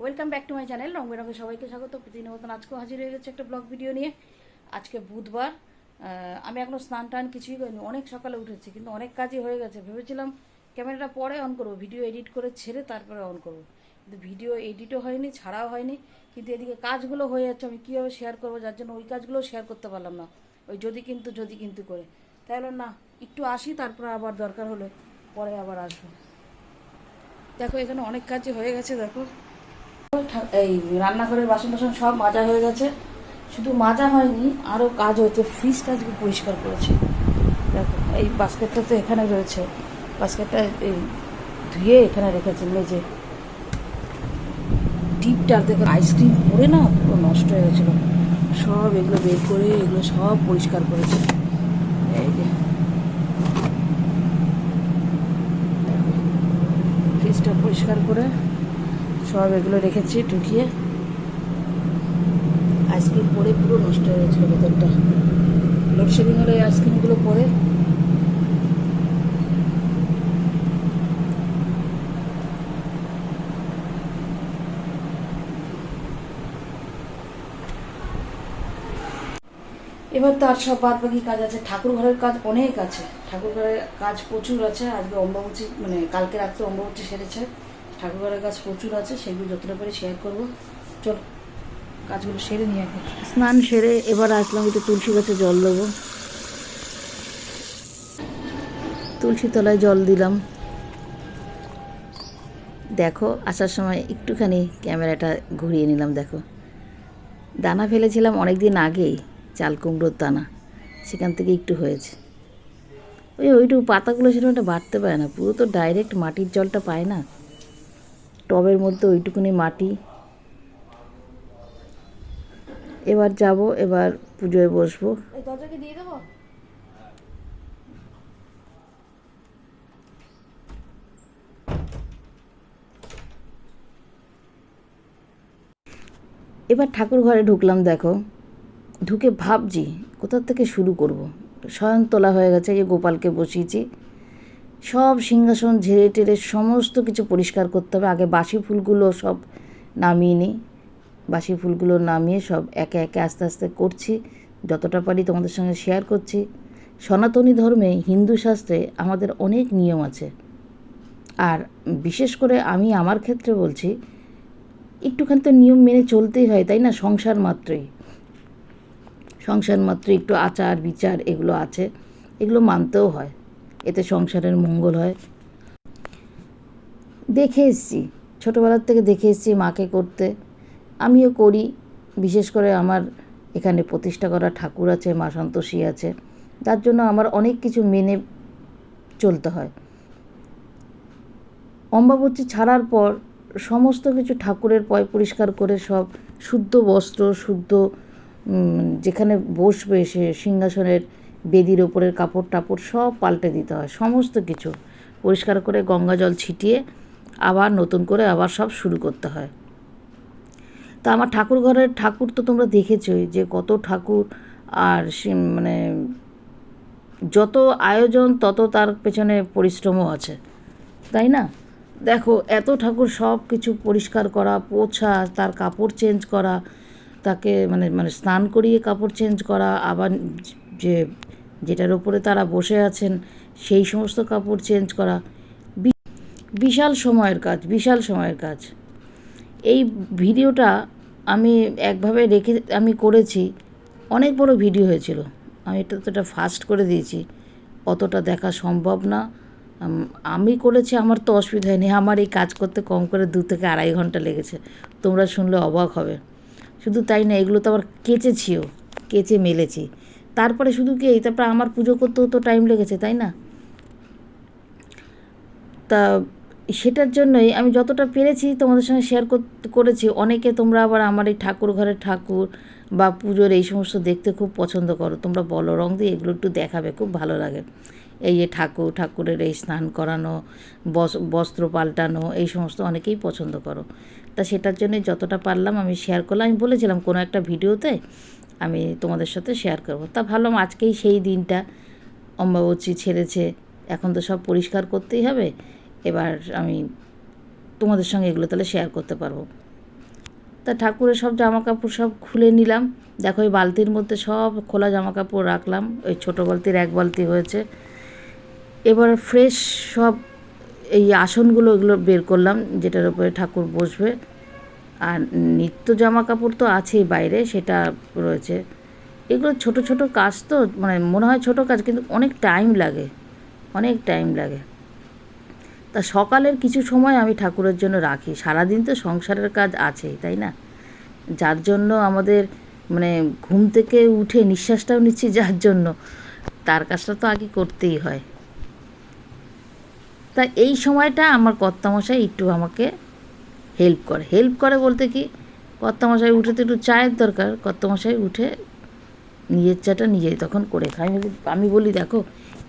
Welcome back to my channel রং বেরঙে সবাইকে স্বাগত। প্রতিদিনের মতন আজকেও হাজির হয়ে গেছে একটা ব্লগ ভিডিও নিয়ে। আজকে বুধবার আমি এখনও স্নান টান কিছুই করিনি, অনেক সকালে উঠেছি, কিন্তু অনেক কাজই হয়ে গেছে। ভেবেছিলাম ক্যামেরাটা পরে অন করব ভিডিও এডিট করে ছেড়ে তারপরে অন করব। কিন্তু ভিডিও এডিটও হয়নি, ছাড়াও হয়নি, কিন্তু এদিকে কাজগুলো হয়ে যাচ্ছে, আমি কীভাবে শেয়ার করব, যার জন্য ওই কাজগুলো শেয়ার করতে পারলাম না। ওই যদি কিন্তু যদি কিন্তু করে। তাই না, একটু আসি, তারপরে আবার দরকার হলে পরে আবার আসব। দেখো, এখানে অনেক কাজই হয়ে গেছে, দেখো। এই রান্নাঘরের বাসন টাসন সব মাজা হয়ে গেছে। শুধু মাজা হয়নি আরও কাজ হয়েছে। ফ্রিজটা আজকে পরিষ্কার করেছি। দেখো, এই বাস্কেটটা তো এখানে রয়েছে। বাস্কেটটা, এই ধুয়ে এখানে রেখেছে। মেজে ডিপটা দেখো আইসক্রিম পরে না পুরো নষ্ট হয়ে গেছিল। সব এগুলো বের করে, এগুলো সব পরিষ্কার করেছে। এই যে ফ্রিজটা পরিষ্কার করে সব এগুলো রেখেছি ঢুকিয়ে। আইসক্রিম পরে পুরো নষ্ট হয়ে গেছিল ভেতরটা। লোডশেডিং হলে এই আইসক্রিমগুলো পরে। এবার তো আর সব বাদ বাকি কাজ আছে। ঠাকুর ঘরের কাজ অনেক আছে। ঠাকুর ঘরের কাজ প্রচুর আছে। আজকে অম্বাবচী মানে কালকে রাত্রে অম্বাবচী সেরেছে। ঠাকুর ঘরের কাজ প্রচুর আছে, সেগুলো যতটা পারি শেয়ার করব। চল, কাজগুলো সেরে নিয়ে আগে স্নান সেরে এবার আসলাম একটু তুলসী গাছে জল দেবো। তুলসী তলায় জল দিলাম। দেখো, আসার সময় একটুখানি ক্যামেরাটা ঘুরিয়ে নিলাম, দেখো। দানা ফেলেছিলাম অনেক দিন আগেই, চাল কুমড়োর দানা। সেখান থেকে একটু হয়েছে। ওই ওইটুকু পাতাগুলো সেরকম একটা বাড়তে পারে না, পুরো তো ডাইরেক্ট মাটির জলটা পায় না। টবের মধ্যে ওইটুকুনি মাটি। এবার যাব এবার পুজোয় বসবো। দিয়ে দেবো? এবার ঠাকুর ঘরে ঢুকলাম দেখো। ঢুকে ভাবছি কোথা থেকে শুরু করব। শয়ন তোলা হয়ে গেছে যে গোপালকে বসিয়েছি। সব সিংহাসন ঝেড়ে টেরে সমস্ত কিছু পরিষ্কার করতে হবে। আগে বাসি ফুলগুলো সব নামিয়ে নিই। বাসি ফুলগুলো নামিয়ে সব একে একে আস্তে আস্তে করছি। যতটা পারি তোমাদের সঙ্গে শেয়ার করছি। সনাতনী ধর্মে হিন্দু শাস্ত্রে আমাদের অনেক নিয়ম আছে। আর বিশেষ করে আমি আমার ক্ষেত্রে বলছি, একটুখানি তো নিয়ম মেনে চলতেই হয়, তাই না? সংসার মাত্রই। সংসার মাত্র একটু আচার বিচার এগুলো আছে। এগুলো মানতেও হয়। এতে সংসারের মঙ্গল হয়। দেখে এসছি, ছোটোবেলার থেকে দেখে এসছি মাকে করতে। আমিও করি, বিশেষ করে আমার এখানে প্রতিষ্ঠা করা ঠাকুর আছে, মা সন্তোষী আছে। তার জন্য আমার অনেক কিছু মেনে চলতে হয়। অম্বাবতী ছাড়ার পর সমস্ত কিছু ঠাকুরের পয় পরিষ্কার করে সব শুদ্ধ বস্ত্র, শুদ্ধ যেখানে বসবে সে সিংহাসনের বেদির ওপরের কাপড় টাপড় সব পাল্টে দিতে হয়, সমস্ত কিছু। পরিষ্কার করে গঙ্গা জল ছিটিয়ে আবার নতুন করে আবার সব শুরু করতে হয়। তা আমার ঠাকুর ঘরের ঠাকুর তো তোমরা দেখেছোই যে কত ঠাকুর আর মানে যত আয়োজন তত তার পেছনে পরিশ্রমও আছে, তাই না? দেখো, এত ঠাকুর সব কিছু পরিষ্কার করা, পোছা, তার কাপড় চেঞ্জ করা, তাকে মানে মানে স্নান করিয়ে কাপড় চেঞ্জ করা, আবার যে যেটার উপরে তারা বসে আছেন, সেই সমস্ত কাপড় চেঞ্জ করা। বিশাল সময়ের কাজ, বিশাল সময়ের কাজ। এই ভিডিওটা আমি একভাবে রেখে, আমি করেছি। অনেক বড় ভিডিও হয়েছিল। আমি এটা তো এটা ফাস্ট করে দিয়েছি। অতটা দেখা সম্ভব না। আমি করেছি, আমার তো অসুবিধা হয়নি। আমার এই কাজ করতে কম করে দু থেকে আড়াই ঘণ্টা লেগেছে। তোমরা শুনলে অবাক হবে। শুধু তাই না, এগুলো তো আবার কেচেছিও। কেচে মেলেছি। তারপরে শুধু কি এই, তারপরে আমার পুজো করতেও তো টাইম লেগেছে, তাই না? তা সেটার জন্যই আমি যতটা পেরেছি তোমাদের সঙ্গে শেয়ার করেছি, অনেকে তোমরা আবার আমার এই ঠাকুর ঘরের ঠাকুর বা পুজোর এই সমস্ত দেখতে খুব পছন্দ করো। তোমরা বলো রং দিয়ে এগুলো একটু দেখাবে, খুব ভালো লাগে। এই যে ঠাকুর, ঠাকুরের এই স্নান করানো, বস- বস্ত্র পাল্টানো, এই সমস্ত অনেকেই পছন্দ করো। তা সেটার জন্যই যতটা পারলাম আমি শেয়ার করলাম। আমি বলেছিলাম কোনো একটা ভিডিওতে আমি তোমাদের সাথে শেয়ার করব। তা ভাবলাম আজকেই সেই দিনটা অম্বাবচী ছেড়েছে। এখন তো সব পরিষ্কার করতেই হবে। এবার আমি তোমাদের সঙ্গে এগুলো তাহলে শেয়ার করতে পারব। তা ঠাকুরের সব জামা কাপড় সব খুলে নিলাম। দেখো ওই বালতির মধ্যে সব খোলা জামা কাপড় রাখলাম। ওই ছোটো বালতির এক বালতি হয়েছে। এবার ফ্রেশ সব এই আসনগুলো এগুলো বের করলাম, যেটার উপরে ঠাকুর বসবে। আর নিত্য জামা কাপড় তো আছেই বাইরে, সেটা রয়েছে। এগুলো ছোট ছোট কাজ তো মানে মনে হয় ছোট কাজ, কিন্তু অনেক টাইম লাগে, অনেক টাইম লাগে। তা সকালের কিছু সময় আমি ঠাকুরের জন্য রাখি। সারাদিন তো সংসারের কাজ আছেই, তাই না? যার জন্য আমাদের মানে ঘুম থেকে উঠে নিঃশ্বাসটাও নিচ্ছি, যার জন্য। তার কাজটা তো আগে করতেই হয়। তা এই সময়টা আমার কর্তামশাই একটু আমাকে হেল্প করে। হেল্প করে বলতে কি, কর্তামশাই উঠে তো একটু চায়ের দরকার, কর্তামশাই উঠে নিজের চাটা নিজেই তখন করে খাই আমি আমি বলি, দেখো,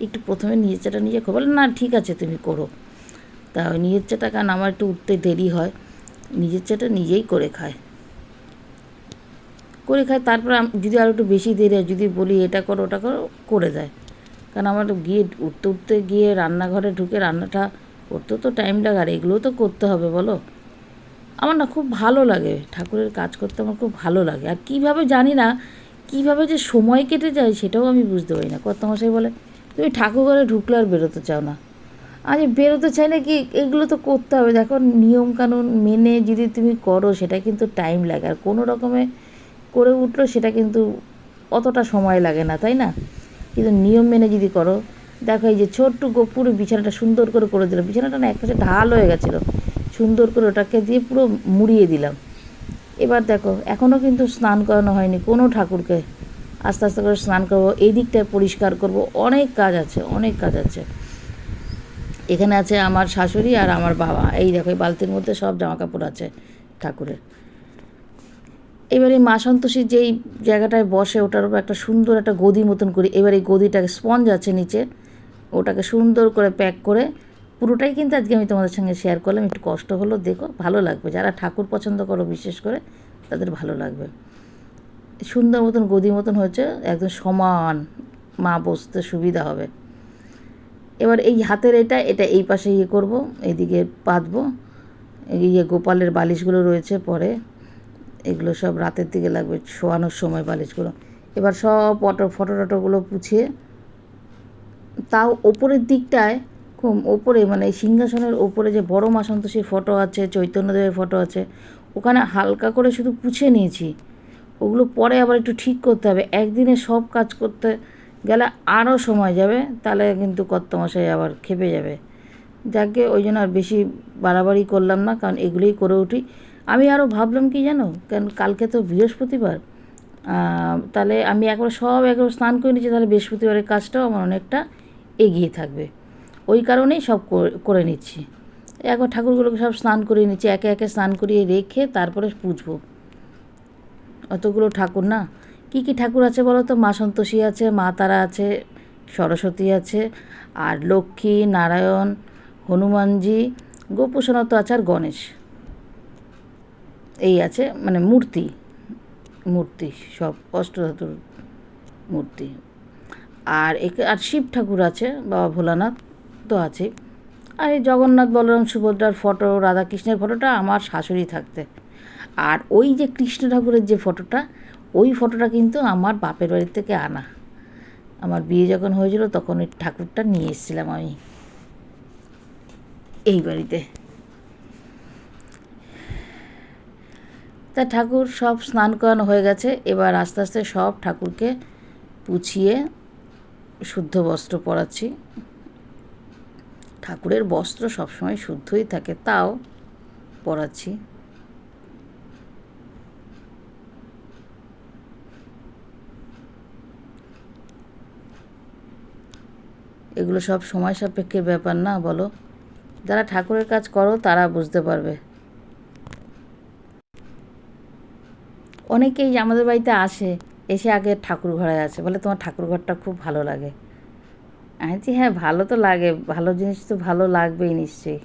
একটু প্রথমে নিজের চাটা নিজে বলে, না, ঠিক আছে, তুমি করো। তা নিজের চাটা কারণ আমার একটু উঠতে দেরি হয়, নিজের চাটা নিজেই করে খায়। করে খায়, তারপর যদি আর একটু বেশি দেরি হয়, যদি বলি, এটা করো, ওটা করো, করে দেয়। কারণ আমার গিয়ে উঠতে উঠতে গিয়ে রান্নাঘরে ঢুকে রান্নাটা করতে তো টাইম লাগে আর এগুলোও তো করতে হবে, বলো। আমার না খুব ভালো লাগে। ঠাকুরের কাজ করতে আমার খুব ভালো লাগে। আর কীভাবে জানি না, কীভাবে যে সময় কেটে যায় সেটাও আমি বুঝতে পারি না। কর্তামশাই বলে, তুমি ঠাকুর ঘরে ঢুকলে আর বেরোতে চাও না। আরে, বেরোতে চাই না কি এগুলো তো করতে হবে। দেখো নিয়মকানুন মেনে যদি তুমি করো, সেটা কিন্তু টাইম লাগে। আর কোনো রকমে করে উঠল, সেটা কিন্তু অতটা সময় লাগে না, তাই না? কিন্তু নিয়ম মেনে যদি করো, দেখো এই যে ছোট্ট পুরো বিছানাটা সুন্দর করে করে দিলাম বিছানাটা না একপাশে ঢাল হয়ে গেছিল। সুন্দর করে ওটাকে দিয়ে পুরো মুড়িয়ে দিলাম। এবার দেখো এখনও কিন্তু স্নান করানো হয়নি। কোনো ঠাকুরকে আস্তে আস্তে করে স্নান করব, এই দিকটায় পরিষ্কার করব। অনেক কাজ আছে, অনেক কাজ আছে। এখানে আছে আমার শাশুড়ি আর আমার বাবা। এই দেখো, এই বালতির মধ্যে সব জামা কাপড় আছে ঠাকুরের। এবার এই মা সন্তোষীর যেই জায়গাটায় বসে, ওটার উপর একটা সুন্দর একটা গদি মতন করি। এবার এই গদিটাকে স্পঞ্জ আছে নিচে, ওটাকে সুন্দর করে প্যাক করে পুরোটাই কিন্তু আজকে আমি তোমাদের সঙ্গে শেয়ার করলাম। একটু কষ্ট হলো, দেখো, ভালো লাগবে। যারা ঠাকুর পছন্দ করো, বিশেষ করে, তাদের ভালো লাগবে। সুন্দর মতন, গদি মতন হয়েছে একদম সমান, মা বসতে সুবিধা হবে। এবার এই হাতের এটা এটা এই পাশে ইয়ে করব, এইদিকে পাতবো। ইয়ে গোপালের বালিশগুলো রয়েছে পরে, এগুলো সব রাতের দিকে লাগবে, শোয়ানোর সময় বালিশগুলো। এবার সব ফটো ফটো টটোগুলো পুছিয়ে, তাও ওপরের দিকটায় খুব ওপরে মানে সিংহাসনের ওপরে যে বড় মা সন্তোষীর ফটো আছে চৈতন্যদেবের ফটো আছে, ওখানে হালকা করে শুধু পুছে নিয়েছি। ওগুলো পরে আবার একটু ঠিক করতে হবে। একদিনে সব কাজ করতে গেলে আরও সময় যাবে, তাহলে কিন্তু কর্তমশাই আবার খেপে যাবে। যাকে ওই জন্য আর বেশি বাড়াবাড়ি করলাম না, কারণ এগুলোই করে উঠি। আমি আরও ভাবলাম কি জানো কারণ কালকে তো বৃহস্পতিবার তাহলে আমি একবার সব একবার স্নান করে নিচ্ছি তাহলে বৃহস্পতিবারের কাজটাও আমার অনেকটা এগিয়ে থাকবে। ওই কারণেই সব করে- নিচ্ছি। একবার ঠাকুরগুলোকে সব স্নান করিয়ে নিচ্ছি, একে একে স্নান করিয়ে রেখে তারপরে পুজবো। অতগুলো ঠাকুর না? কি কি ঠাকুর আছে বলো তো? মা সন্তোষী আছে, মা তারা আছে, সরস্বতী আছে, আর লক্ষ্মী, নারায়ণ, হনুমানজি, গোপুসনত আছে আর গণেশ। এই আছে মানে মূর্তি মূর্তি, সব অষ্টধাতুর মূর্তি। আর একে, আর শিব ঠাকুর আছে, বাবা ভোলানাথ। তো আছে। আর এই জগন্নাথ, বলরাম, সুভদ্রার ফটো, রাধাকৃষ্ণের ফটোটা আমার শাশুড়ি থাকতে। আর ওই যে কৃষ্ণ ঠাকুরের যে ফটোটা, ওই ফটোটা কিন্তু আমার বাপের বাড়ির থেকে আনা। আমার বিয়ে যখন হয়েছিল তখন ওই ঠাকুরটা নিয়ে এসেছিলাম আমি। এই বাড়িতে। তা ঠাকুর সব স্নান করানো হয়ে গেছে, এবার আস্তে আস্তে সব ঠাকুরকে পুছিয়ে শুদ্ধ বস্ত্র পরাচ্ছি। ঠাকুরের বস্ত্র সবসময় শুদ্ধই থাকে, তাও পরাচ্ছি। এগুলো সব সময় সাপেক্ষের ব্যাপার না, বলো। যারা ঠাকুরের কাজ করো, তারা বুঝতে পারবে। অনেকেই আমাদের বাড়িতে আসে, এসে আগে ঠাকুর ঘরে আছে বলে তোমার ঠাকুর ঘরটা খুব ভালো লাগে। বলছি হ্যাঁ ভালো তো লাগে, ভালো জিনিস তো ভালো লাগবেই নিশ্চয়ই।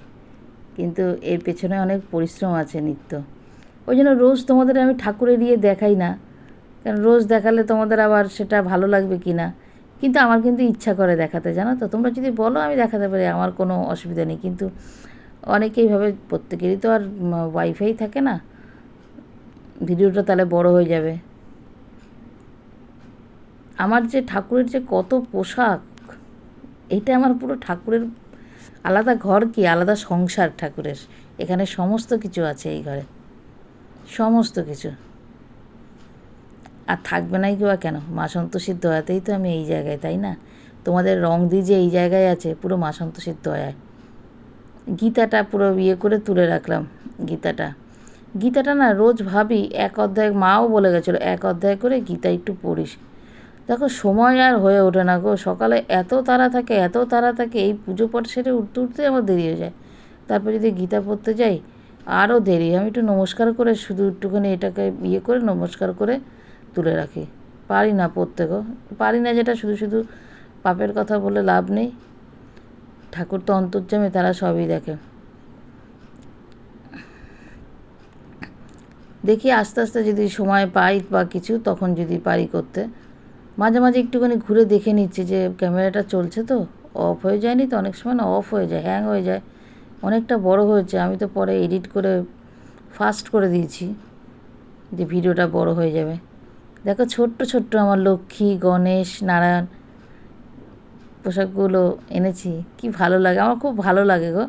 কিন্তু এর পেছনে অনেক পরিশ্রম আছে নিত্য। ওই জন্য রোজ তোমাদের আমি ঠাকুরে দিয়ে দেখাই না। কারণ রোজ দেখালে তোমাদের আবার সেটা ভালো লাগবে কি না? কিন্তু আমার কিন্তু ইচ্ছা করে দেখাতে, জানো তো? তোমরা যদি বলো, আমি দেখাতে পারি, আমার কোনো অসুবিধা নেই। কিন্তু অনেকেই ভাবে প্রত্যেকেরই তো আর ওয়াইফাই থাকে না। ভিডিওটা তাহলে বড় হয়ে যাবে। আমার যে ঠাকুরের যে কত পোশাক এটা আমার পুরো ঠাকুরের আলাদা ঘর কি? আলাদা সংসার ঠাকুরের। এখানে সমস্ত কিছু আছে এই ঘরে। সমস্ত কিছু। আর থাকবে নাই কি বা কেন? মা সন্তোষীর দয়াতেই তো আমি এই জায়গায়, তাই না? তোমাদের রং দিয়ে যে এই জায়গায় আছে, পুরো মা সন্তোষীর দয়ায়। গীতাটা পুরো ইয়ে করে তুলে রাখলাম, গীতাটা। গীতাটা না, রোজ ভাবি, এক অধ্যায় মাও বলে গেছিল, এক অধ্যায় করে গীতা একটু পড়িস। দেখো, সময় আর হয়ে ওঠে না গো। সকালে এত তারা থাকে, এত তারা থাকে, এই পুজো পাঠ সেরে উঠতে উঠতে আমার দেরি হয়ে যায়। তারপর যদি গীতা পড়তে যাই আরও দেরি। আমি একটু নমস্কার করে, শুধু একটুখানি এটাকে ইয়ে করে, নমস্কার করে তুলে রাখি। পারি না পড়তে গো। পারি না যেটা শুধু শুধু পাপের কথা বলে লাভ নেই। ঠাকুর তো অন্তর্যামী, তারা সবই দেখে। দেখি আস্তে আস্তে যদি সময় পাই বা কিছু, তখন যদি পারি করতে। মাঝে মাঝে একটুখানি ঘুরে দেখে নিচ্ছি যে ক্যামেরাটা চলছে তো অফ হয়ে যায়নি তো, অনেক সময় না অফ হয়ে যায় হ্যাং হয়ে যায়। অনেকটা বড় হয়েছে, আমি তো পরে এডিট করে ফাস্ট করে দিয়েছি যে ভিডিওটা বড় হয়ে যাবে। দেখো ছোট্ট ছোট্ট আমার লক্ষ্মী, গণেশ, নারায়ণ পোশাকগুলো এনেছি, কি ভালো লাগে, আমার খুব ভালো লাগে গো।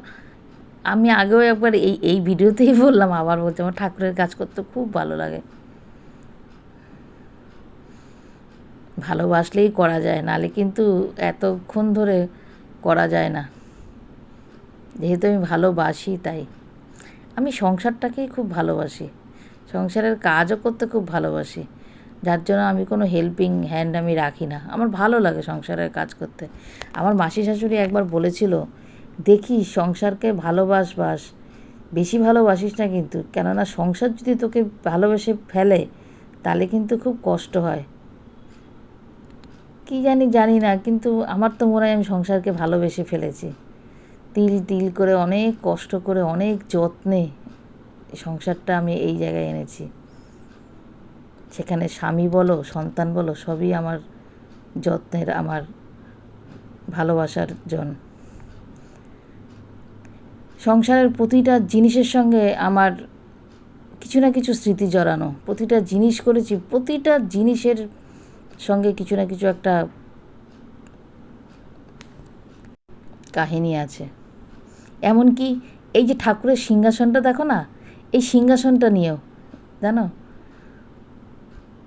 আমি আগেও একবার এই এই ভিডিওতেই বললাম, আবার বলছি, আমার ঠাকুরের কাজ করতে খুব ভালো লাগে। ভালোবাসলেই করা যায়, নালে কিন্তু এতক্ষণ ধরে করা যায় না। যেহেতু আমি ভালোবাসি তাই। আমি সংসারটাকেই খুব ভালোবাসি। সংসারের কাজও করতে খুব ভালোবাসি। যার জন্য আমি কোনো হেল্পিং হ্যান্ড আমি রাখি না। আমার ভালো লাগে সংসারের কাজ করতে। আমার মাসি শাশুড়ি একবার বলেছিল, দেখি সংসারকে ভালোবাস ভালোবাসবাস বেশি ভালোবাসিস না কিন্তু। কেননা সংসার যদি তোকে ভালোবেসে ফেলে তাহলে কিন্তু খুব কষ্ট হয়। কি জানি জানি না, কিন্তু আমার তো মনে হয় আমি সংসারকে ভালোবেসে ফেলেছি। তিল তিল করে অনেক কষ্ট করে অনেক যত্নে সংসারটা আমি এই জায়গায় এনেছি। সেখানে স্বামী বলো, সন্তান বলো, সবই আমার যত্নের, আমার ভালোবাসার জন। সংসারের প্রতিটা জিনিসের সঙ্গে আমার কিছু না কিছু স্মৃতি জড়ানো। প্রতিটা জিনিস করেছি, প্রতিটা জিনিসের সঙ্গে কিছু না কিছু একটা কাহিনী আছে। এমনকি এই যে ঠাকুরের সিংহাসনটা দেখো না, এই সিংহাসনটা নিয়েও, জানো?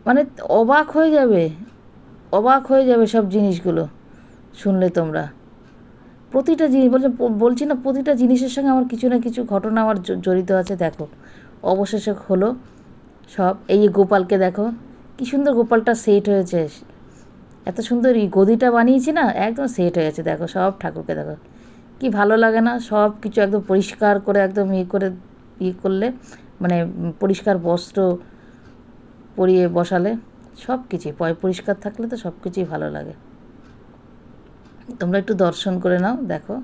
মানে অবাক হয়ে যাবে, অবাক হয়ে যাবে সব জিনিসগুলো শুনলে তোমরা। প্রতিটা জিনিস, বলছে বলছি না, প্রতিটা জিনিসের সঙ্গে আমার কিছু না কিছু ঘটনা আমার জড়িত আছে, দেখো। অবশেষে হলো সব। এই গোপালকে দেখো কি সুন্দর গোপালটা সেট হয়েছে। এত সুন্দর এই গদিটা বানিয়েছি না, একদম সেট হয়ে গেছে। দেখো, সব ঠাকুরকে দেখো। কি ভালো লাগে না, সব কিছু একদম পরিষ্কার করে, একদম ইয়ে করে ইয়ে করলে মানে পরিষ্কার বস্ত্র পরিয়ে বসালে সব কিছুই পরিষ্কার থাকলে তো সব কিছুই ভালো লাগে। তোমরা একটু দর্শন করে নাও, দেখো।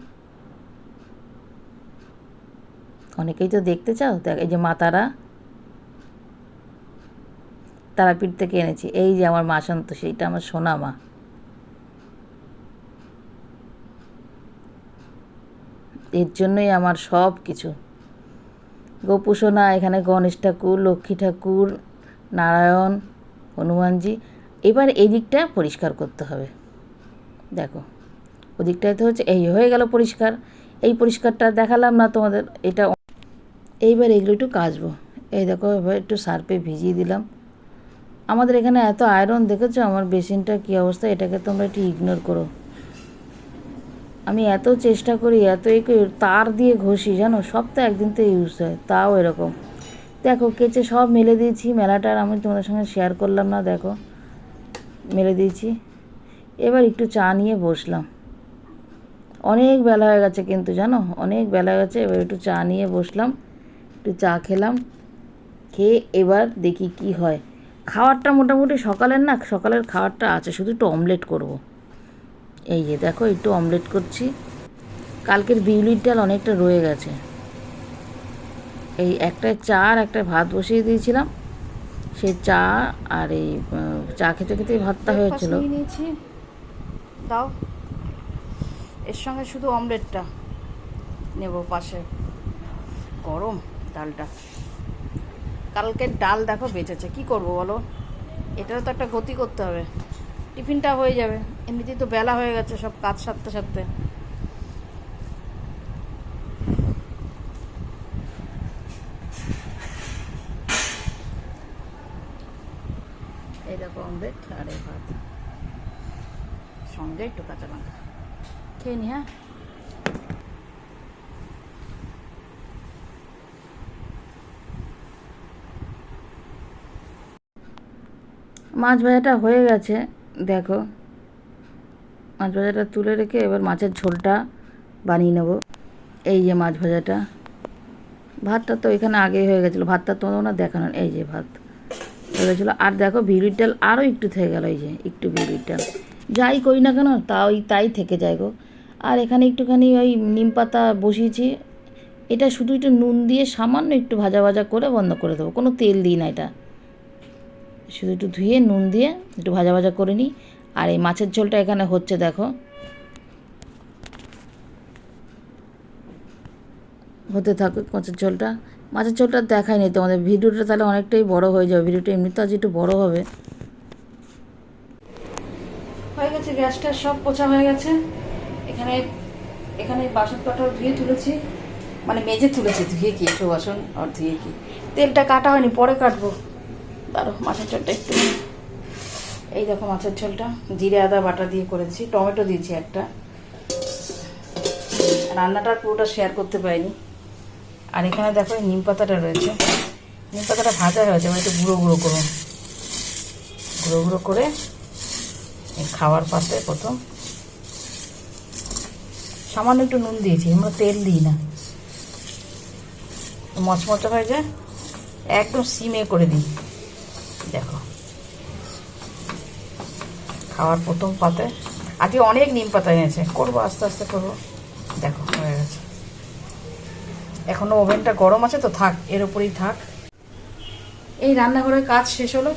অনেকেই তো দেখতে চাও, দেখ, এই যে মা তারা তারাপীঠ থেকে এনেছি। এই যে আমার মা সন্তোষী এটা আমার সোনা মা। এর জন্যই আমার সব কিছু। গোপুসোনা এখানে গণেশ ঠাকুর, লক্ষ্মী ঠাকুর, নারায়ণ, হনুমানজি। এবার এই দিকটা পরিষ্কার করতে হবে। দেখো, ওদিকটায় তো হচ্ছে, এই হয়ে গেল পরিষ্কার। এই পরিষ্কারটা দেখালাম না তোমাদের, এটা এইবার এগুলো একটু কাচবো। এই দেখো, এবার একটু সার্পে ভিজিয়ে দিলাম। আমাদের এখানে এত আয়রন দেখেছ? আমার বেসিনটা কী অবস্থা? এটাকে তোমরা একটু ইগনোর করো। আমি এত চেষ্টা করি, এত তার দিয়ে ঘষি, জানো? সব তো একদিন তো ইউজ হয়, তাও এরকম। দেখো, কেচে সব মেলে দিয়েছি মেলাটার আমি তোমাদের সঙ্গে শেয়ার করলাম না, দেখো। মেলে দিয়েছি। এবার একটু চা নিয়ে বসলাম। অনেক বেলা হয়ে গেছে কিন্তু, জানো? অনেক বেলা হয়ে গেছে, এবার একটু চা নিয়ে বসলাম, একটু চা খেলাম, খেয়ে এবার দেখি কি হয়। খাবারটা মোটামুটি সকালের না সকালের খাবারটা আছে শুধু একটু অমলেট করব। এই যে দেখো একটু অমলেট করছি। কালকের বিউলির ডাল অনেকটা রয়ে গেছে। এই একটা চা আর একটা ভাত বসিয়ে দিয়েছিলাম। সেই চা আর এই চা খেতে খেতে ভাতটা হয়েছিল। দাও। এর সঙ্গে শুধু অমলেটটা নেব পাশে। গরম ডালটা। কালকে ডাল দেখো বেঁচেছে, কি করব বলো? এটারও তো একটা গতি করতে হবে। টিফিনটা হয়ে যাবে, এমনিতেই তো বেলা হয়ে গেছে সব কাজ সারতে সারতে। এই দেখো অমলেট আর ভাত। সঙ্গে একটু কাঁচা লঙ্কা। খেয়ে নি হ্যাঁ? মাছ ভাজাটা হয়ে গেছে, দেখো। মাছ ভাজাটা তুলে রেখে এবার মাছের ঝোলটা বানিয়ে নেব। এই যে মাছ ভাজাটা ভাতটা তো এখানে আগেই হয়ে গেছিল, ভাতটা তোমাদের না দেখানো এই যে ভাত হয়ে গেছিল। আর দেখো বিউলির ডাল আরও একটু থেকে গেল, এই যে একটু বিউলির ডাল। যাই করি না কেন তা ওই তাই থেকে যায় গো। আর এখানে একটুখানি ওই নিম পাতা বসিয়েছি। এটা শুধু একটু নুন দিয়ে সামান্য একটু ভাজা ভাজা করে বন্ধ করে দেবো। কোনো তেল দিই না এটা। শুধু একটু ধুয়ে, নুন দিয়ে একটু ভাজা ভাজা করে নিই। আর এই মাছের ঝোলটা এখানে হচ্ছে, দেখো। হতে থাকুক মাছের ঝোলটা। মাছের ঝোলটা দেখাই নি তোমাদের। ভিডিওটা তাহলে অনেকটাই বড় হয়ে যাবে। ভিডিওটা এমনিতে আজ একটু বড় হবে। হয়ে গেছে, গ্যাসটা সব পোছা হয়ে গেছে। এখানে এখানে বাসন কাটাও ধুয়ে তুলেছি। মানে মেজে তুলেছি, ধুয়ে কি একটু বাসন আর ধুয়ে কি? তেলটা কাটা হয়নি, পরে কাটবো। দাঁড়ো, মাছের ঝোলটা একটু এই দেখো মাছের ঝোলটা। জিরে, আদা, বাটা দিয়ে করেছি। টমেটো দিয়েছি একটা। রান্নাটার পুরোটা শেয়ার করতে পারিনি। আর এখানে দেখো নিম পাতাটা রয়েছে। নিম পাতাটা ভাজা হয়েছে আমি একটু গুঁড়ো গুঁড়ো করুন গুঁড়ো গুঁড়ো করে খাওয়ার পাতে প্রথম। সামান্য একটু নুন দিয়েছি, আমরা তেল দিই না। মচমচে হয়ে যায়, একদম সিমে করে দিই। দেখো। খাওয়ার প্রথম পাতে আজকে অনেক নিম পাতা এনেছে। করব, আস্তে আস্তে করব। দেখো, হয়ে গেছে। এখনও ওভেনটা গরম আছে তো, থাক, এর উপরেই থাক। এই রান্নাঘরের কাজ শেষ হলো।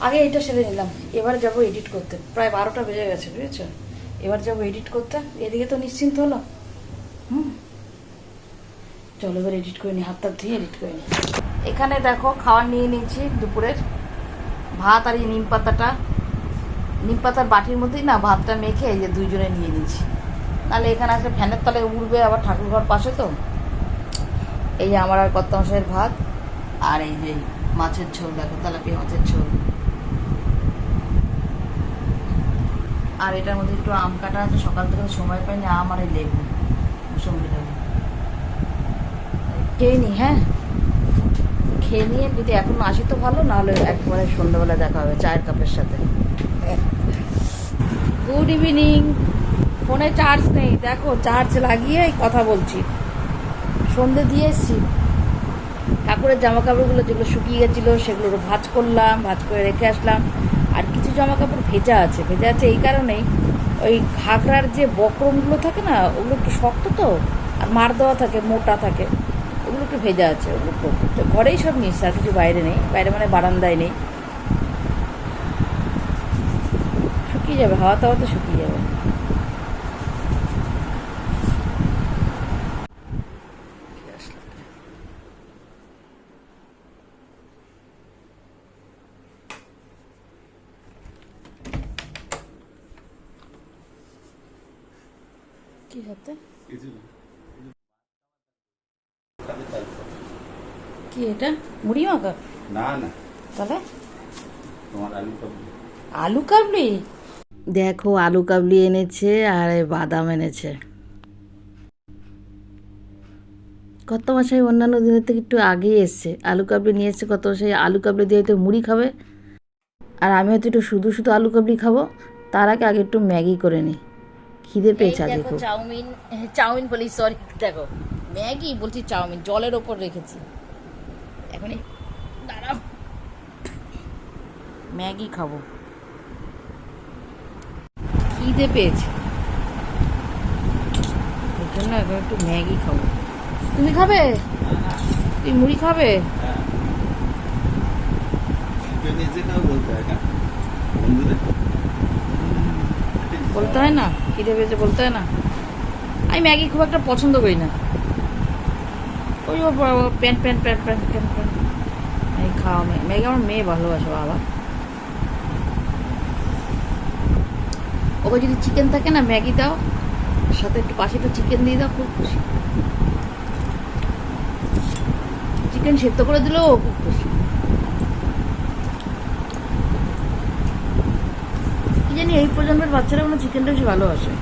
আগে এটা সেরে নিলাম। এবার যাব এডিট করতে। প্রায় বারোটা বেজে গেছে, বুঝেছ? এবার যাব এডিট করতে। এদিকে তো নিশ্চিন্ত হলো। হুম। চলো, এবার এডিট করে নিই হাতটা ধুয়ে এডিট করে নিই এখানে দেখো খাবার নিয়ে নিয়েছি দুপুরের। ভাত আর এই নিম পাতাটা, নিম পাতার বাটির মধ্যেই না ভাতটা মেখে এই যে দুইজনে নিয়ে নিয়েছি। নাহলে এখানে আসলে ফ্যানের তলায় উড়বে আবার ঠাকুর ঘর পাশে তো। এই যে আমার আর কত মাসের ভাত, আর এই যে মাছের ঝোল, দেখো তেলাপিয়া মাছের ঝোল। আর এটার মধ্যে একটু আম কাটা আছে, সকাল থেকে সময় পাইনি, আম আর এই লেবু মুসম্বি লেবু। খেয়ে নি হ্যাঁ? খেয়ে নিয়ে যদি এখন আসি তো ভালো, নাহলে একবারে সন্ধ্যাবেলা দেখা হবে চায়ের কাপের সাথে। গুড ইভিনিং ফোনে চার্জ নেই। দেখো চার্জ লাগিয়ে কথা বলছি। সন্ধে দিয়ে এসছি। ঠাকুরের জামা কাপড়গুলো যেগুলো শুকিয়ে গেছিল সেগুলো ভাজ করলাম, ভাজ করে রেখে আসলাম। আর কিছু জামা কাপড় ভেজা আছে। ভেজা আছে এই কারণেই। ওই ঘাগরার যে বক্রমগুলো থাকে না, ওগুলো একটু শক্ত তো? আর মার দেওয়া থাকে, মোটা থাকে। একটু ভেজা আছে ওগুলো তো ঘরেই সব নিচ্ছে আর কিছু বাইরে নেই বাইরে মানে বারান্দায় নেই। শুকিয়ে যাবে হাওয়া তাওয়াতে শুকিয়ে যাবে। কি হতে কি এটা? মুড়ি মাখা না না। তাহলে? তোমার আলু কাবলি আলু কাবলি? দেখো আলু কাবলি এনেছে আর বাদাম এনেছে। কত মাসাই অন্যান্য দিনের থেকে একটু আগেই এসছে। আলু কাবলি নিয়ে এসছে কত মাসাই আলু কাবলি দিয়ে হয়তো মুড়ি খাবে। আর আমি হয়তো একটু শুধু শুধু আলু কাবলি খাব। তার আগে আগে একটু ম্যাগি করে নিই খিদে পেয়েছে খুব। চাউমিন চাউমিন বলি সরি দেখো ম্যাগি বলছি চাউমিন জলের ওপর রেখেছি। দাঁড়াও। ম্যাগি খাব। খিদে পেয়েছে। ওই জন্য এখন একটু ম্যাগি খাব। তুমি খাবে? তুই মুড়ি খাবে? বলতে হয় না? হয় খিদে পেয়েছে বলতে হয় না? আমি ম্যাগি খুব একটা পছন্দ করি না। ওই ও প্যান্ট pant pant pant pant pant খাওয়া মেয়ে মেয়েকে আমার মেয়ে ভালোবাসে, বাবা। ওকে যদি চিকেন থাকে না, ম্যাগি দাও। সাথে একটু পাশে একটু চিকেন দিয়ে দাও, খুব খুশি। চিকেন সেদ্ধ করে দিলেও ও খুব খুশি। কি জানি এই প্রজন্মের বাচ্চারা কোনো চিকেনটা বেশি ভালোবাসে।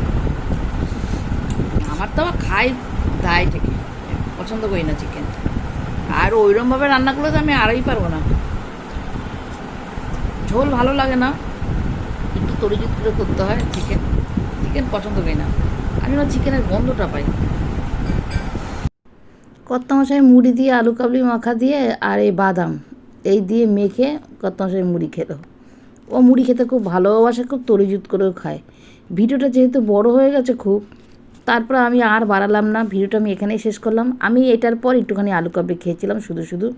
আমার তো আবার খাই দায় থেকে পছন্দ করি না চিকেন আর ওইরকমভাবে রান্না করলে তো আমি আরই পারব না। ঝোল ভালো লাগে না। একটু তরিজুত করে করতে হয় চিকেন চিকেন পছন্দ করি না। আমি না চিকেনের গন্ধটা পাই। কর্তামশাই মুড়ি দিয়ে আলু কাবলি মাখা দিয়ে আর এই বাদাম, এই দিয়ে মেখে কর্তামশাই মুড়ি খেলো। ও মুড়ি খেতে খুব ভালোবাসে, খুব তরিজুত করেও খায়। ভিডিওটা যেহেতু বড় হয়ে গেছে খুব তারপর আমি আর বাড়ালাম না, ভিডিওটা আমি এখানেই শেষ করলাম। আমি এটার পর একটুখানি আলু কাবলি খেয়েছিলাম, শুধু শুধু।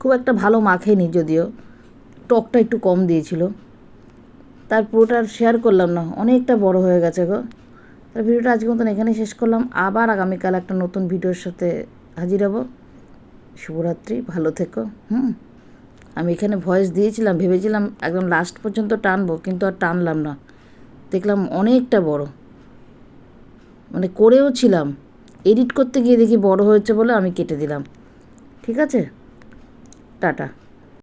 খুব একটা ভালো মাখেনি যদিও, টকটা একটু কম দিয়েছিল। তার পুরোটা শেয়ার করলাম না, অনেকটা বড় হয়ে গেছে গো। তার ভিডিওটা আজকের মতন এখানেই শেষ করলাম। আবার আগামীকাল একটা নতুন ভিডিওর সাথে হাজির হব। শুভরাত্রি, ভালো থেকো, হুম। আমি এখানে ভয়েস দিয়েছিলাম, ভেবেছিলাম একদম লাস্ট পর্যন্ত টানবো, কিন্তু আর টানলাম না। দেখলাম অনেকটা বড়। মানে করেও ছিলাম। এডিট করতে গিয়ে দেখি বড় হয়েছে বলে আমি কেটে দিলাম। ঠিক আছে? টাটা।